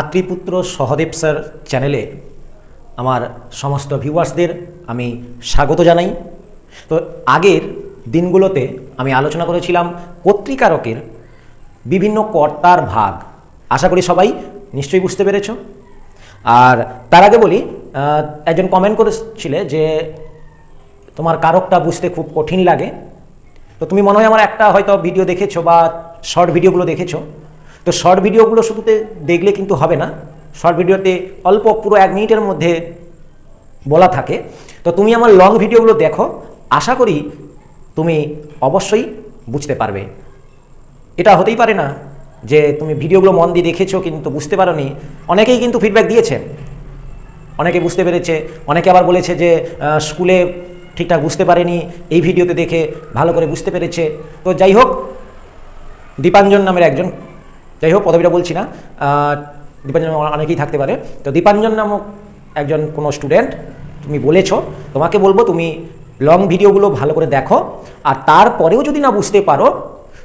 আত্রিপুত্র Sahadev sir চ্যানেলে আমার সমস্ত ভিউয়ার্সদের আমি স্বাগত জানাই। তো আগের দিনগুলোতে আমি আলোচনা করেছিলাম পত্রিকারকের বিভিন্ন কর্তার ভাগ। আশা করি সবাই নিশ্চয়ই বুঝতে পেরেছ। আর তার আগে বলি একজন কমেন্ট করেছিলে যে তোমার কারকটা বুঝতে খুব কঠিন লাগে। তো তুমি মনে হয় আমার একটা হয়তো ভিডিও দেখেছ বা শর্ট ভিডিওগুলো দেখেছ। তো শর্ট ভিডিওগুলো শুধুতে দেখলে কিন্তু হবে না। শর্ট ভিডিওতে অল্প পুরো এক মিনিটের মধ্যে বলা থাকে। তো তুমি আমার লং ভিডিওগুলো দেখো। আশা করি তুমি অবশ্যই বুঝতে পারবে। এটা হতেই পারে না যে তুমি ভিডিওগুলো মন দিয়ে দেখেছ কিন্তু বুঝতে পারোনি। অনেকেই কিন্তু ফিডব্যাক দিয়েছেন অনেকে বুঝতে পেরেছে। অনেকে আবার বলেছে যে স্কুলে ঠিকঠাক বুঝতে পারেনি। এই ভিডিওতে দেখে ভালো করে বুঝতে পেরেছে। তো যাই হোক, দীপাঞ্জন নামের একজন যাই হোক, পদবিটা বলছি না। দীপাঞ্জন অনেকেই থাকতে পারে। তো দীপাঞ্জন নামক একজন কোনো স্টুডেন্ট তুমি বলেছ, তোমাকে বলব তুমি লং ভিডিওগুলো ভালো করে দেখো। আর তারপরেও যদি না বুঝতে পারো,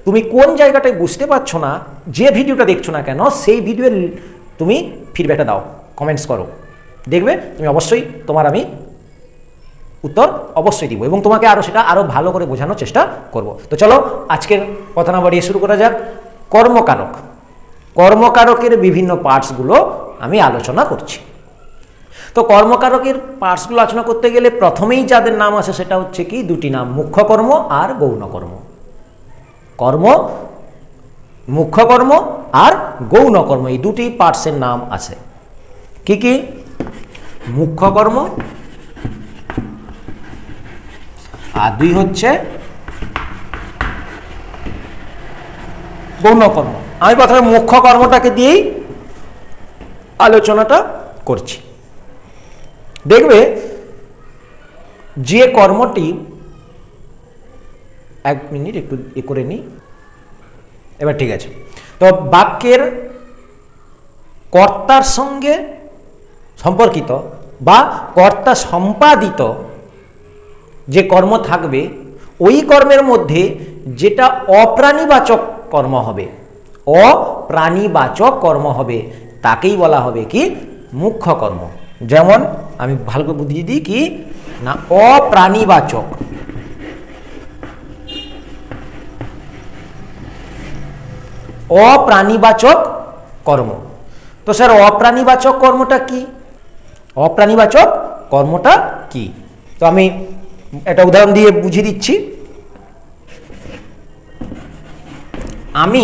তুমি কোন জায়গাটায় বুঝতে পারছ না, যে ভিডিওটা দেখছ না কেন, সেই ভিডিওর তুমি ফিডব্যাকটা দাও কমেন্টস করো। দেখবে, তুমি অবশ্যই তোমার আমি উত্তর অবশ্যই দিব এবং তোমাকে আরও সেটা আরও ভালো করে বোঝানোর চেষ্টা করব। তো চলো, আজকের কথা না বাড়িয়ে শুরু করা যাক। কর্মকারক। কর্মকারকের বিভিন্ন পার্টসগুলো আমি আলোচনা করছি। তো কর্মকারকের পার্টসগুলো আলোচনা করতে গেলে প্রথমেই যাদের নাম আসে সেটা হচ্ছে কি? দুটি নাম মুখ্য কর্ম আর গৌণ কর্ম কর্ম মুখ্য কর্ম আর গৌণ কর্ম এই দুটি পার্টসের নাম আছে। কি কি? মুখ্য কর্ম আর দুই হচ্ছে গৌণ কর্ম আমি প্রথমে মুখ্য কর্মটাকে দিয়েই আলোচনাটা করছি। দেখবে, যে কর্মটি এক মিনিট একটু এ করে নিই। এবার ঠিক আছে। তো বাক্যের কর্তার সঙ্গে সম্পর্কিত বা কর্তা সম্পাদিত যে কর্ম থাকবে, ওই কর্মের মধ্যে যেটা অপ্রাণীবাচক কর্ম হবে অপ্রাণীবাচক কর্ম হবে। তাকেই বলা হবে কি? মুখ্য কর্ম। যেমন আমি ভালো করে বুঝিয়ে দিই কি? না, অপ্রাণীবাচক। অপ্রাণীবাচক কর্ম। তো স্যার, অপ্রাণীবাচক কর্মটা কি? অপ্রাণীবাচক কর্মটা কি? তো আমি একটা উদাহরণ দিয়ে বুঝিয়ে দিচ্ছি। আমি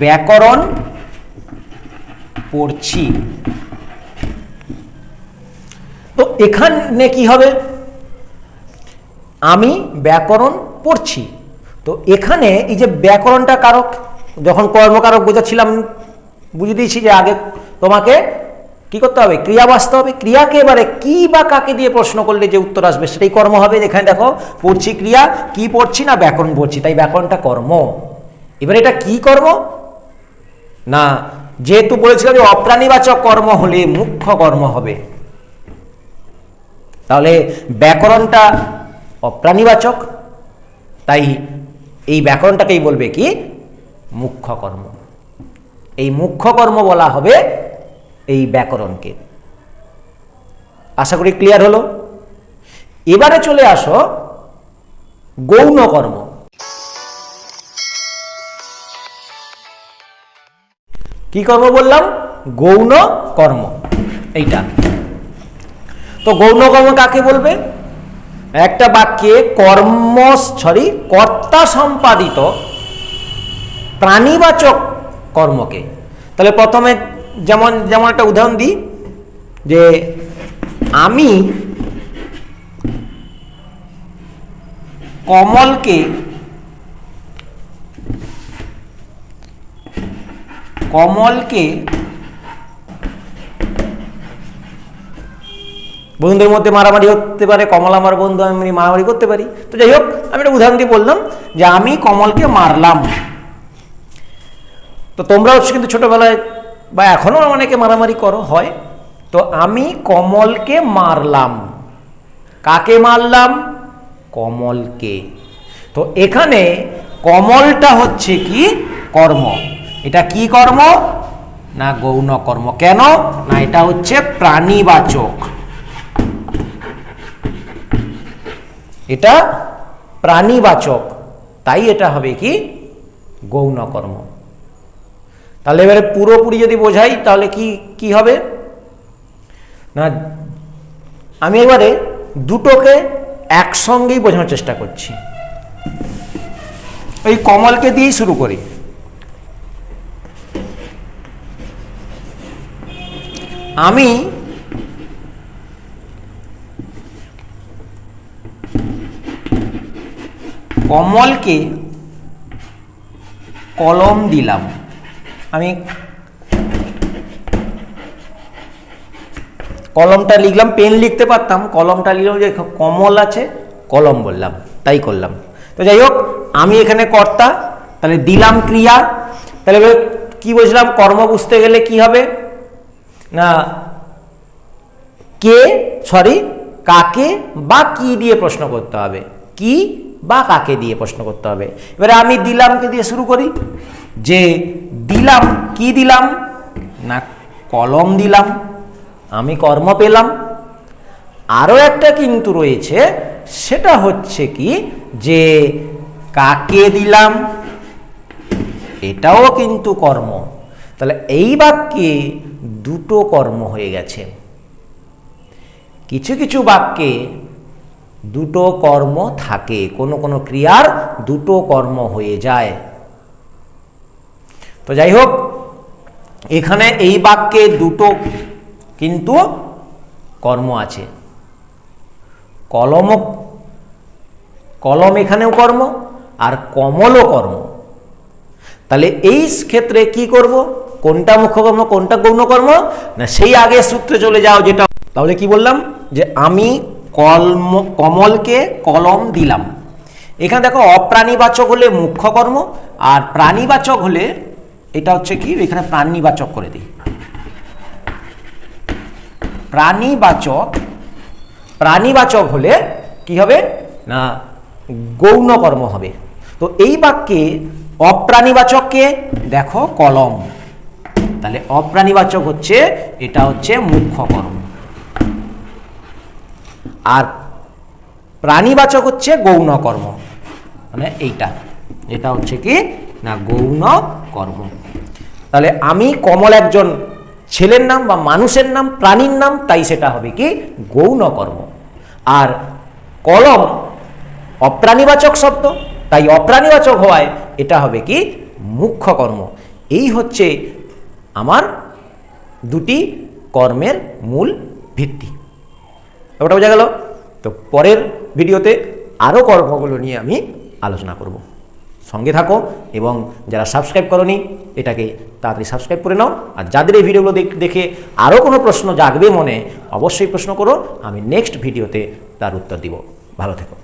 ব্যাকরণ পড়ছি। তো এখানে কি হবে? আমি ব্যাকরণ পড়ছি। তো এখানে এই যে ব্যাকরণটা কারক, যখন কর্মকারক বোঝাচ্ছিলাম, বুঝিয়ে দিয়েছি যে আগে তোমাকে কি করতে হবে? ক্রিয়া বাঁচতে হবে। ক্রিয়াকে এবারে কি বা কাকে দিয়ে প্রশ্ন করলে যে উত্তর আসবে, সেটাই কর্ম হবে। এখানে দেখো, পড়ছি ক্রিয়া, কি পড়ছি না ব্যাকরণ পড়ছি? তাই ব্যাকরণটা কর্ম। এবার এটা কি কর্ম? না, যেহেতু বলেছিলাম যে অপ্রাণীবাচক কর্ম হলে মুখ্য কর্ম হবে। তাহলে ব্যাকরণটা অপ্রাণীবাচক, তাই এই ব্যাকরণটাকেই বলবে কি? মুখ্য কর্ম। এই মুখ্য কর্ম বলা হবে এই ব্যাকরণকে। আশা করি ক্লিয়ার হলো? এবারে চলে আসো গৌণ কর্ম। কি কর্ম বললাম? গৌণ কর্ম। এইটা। তো গৌণ কর্ম কাকে বলবে? একটা বাক্যে কর্ম সরি কর্তা সম্পাদিত প্রাণীবাচক কর্মকে। তাহলে প্রথমে যেমন যেমন একটা উদাহরণ দিই, যে আমি কমলকে কমলকে বন্ধুদের মধ্যে মারামারি হতে পারে, কমল আমার বন্ধু, আমি মারামারি করতে পারি। তো যাই হোক, আমি একটা উদাহরণ দিয়ে বললাম যে আমি কমলকে মারলাম। তো তোমরাও কিন্তু ছোটবেলায় বা এখনও অনেকে মারামারি করো, হয়। তো আমি কমলকে মারলাম। কাকে মারলাম? কমলকে। তো এখানে কমলটা হচ্ছে কি? কর্ম। এটা কি কর্ম? না গৌণ কর্ম। কেন? না, এটা হচ্ছে প্রাণীবাচক। এটা প্রাণীবাচক। তাই এটা হবে কি? গৌণ কর্ম। তাহলে এবারে পুরোপুরি যদি বোঝাই, তাহলে কি কি হবে? না, আমি এবারে দুটোকে একসঙ্গেই বোঝানোর চেষ্টা করছি। ওই কমলকে দিয়েই শুরু করি। আমি কমলকে কলম দিলাম। আমি কলমটা লিখলাম, পেন লিখতে পারতাম, কলমটা লিখলাম, যে কমল আছে, কলম বললাম, তাই করলাম। তো যাই হোক, আমি এখানে কর্তা, তাহলে দিলাম ক্রিয়া, তাহলে কি বুঝলাম, কর্ম বুঝতে গেলে কি হবে? কে সরি কাকে বা কি দিয়ে প্রশ্ন করতে হবে? কি বা কাকে দিয়ে প্রশ্ন করতে হবে? এবারে আমি দিলামকে দিয়ে শুরু করি। যে দিলাম, কি দিলাম? না, কলম দিলাম, আমি কর্ম পেলাম। আরও একটা কিন্তু রয়েছে, সেটা হচ্ছে কি? যে কাকে দিলাম? এটাও কিন্তু কর্ম। তাহলে এই বাক্যে দুটো কর্ম হয়ে গেছে। কিছু কিছু বাক্যে দুটো কর্ম থাকে, কোনো কোনো ক্রিয়ার দুটো কর্ম হয়ে যায়। তো যাই হোক, এখানে এই বাক্যে দুটো কিন্তু কর্ম আছে। কলম কলম এখানেও কর্ম আর কমলও কর্ম। তাহলে এই ক্ষেত্রে কি করব? কোনটা মুখ্য কর্ম কোনটা গৌণ কর্ম না, সেই আগে সূত্রে চলে যাও যেটা। তাহলে কি বললাম? যে আমি কলম, কমলকে কলম দিলাম। এখানে দেখো, অপ্রাণীবাচক হলে মুখ্য কর্ম আর প্রাণীবাচক হলে এটা হচ্ছে কি? এখানে প্রাণীবাচক করে দিই। প্রাণীবাচক প্রাণীবাচক হলে কি হবে? না গৌণ কর্ম হবে। তো এই বাক্যে অপ্রাণীবাচককে দেখো, কলম। তাহলে অপ্রাণীবাচক হচ্ছে, এটা হচ্ছে মুখ্য কর্ম। আর প্রাণীবাচক হচ্ছে গৌণ কর্ম। মানে এইটা। এটা হচ্ছে কি? না, গৌণ কর্ম। তাহলে আমি কমল একজন ছেলের নাম বা মানুষের নাম, প্রাণীর নাম, তাই সেটা হবে কি? গৌণ কর্ম। আর কলম অপ্রাণীবাচক শব্দ, তাই অপ্রাণীবাচক হওয়ায় এটা হবে কি? মুখ্য কর্ম। এই হচ্ছে আমার দুটি কর্মের মূল ভিত্তি। ওটা বোঝা গেল? তো পরের ভিডিওতে আরও কর্মগুলো নিয়ে আমি আলোচনা করব। সঙ্গে থাকো এবং যারা সাবস্ক্রাইব করনি, এটাকে তাড়াতাড়ি সাবস্ক্রাইব করে নাও। আর যাদের এই ভিডিওগুলো দেখ- আরও কোনো প্রশ্ন জাগবে মনে, অবশ্যই প্রশ্ন করো, আমি নেক্সট ভিডিওতে তার উত্তর দিব। ভালো থেকো।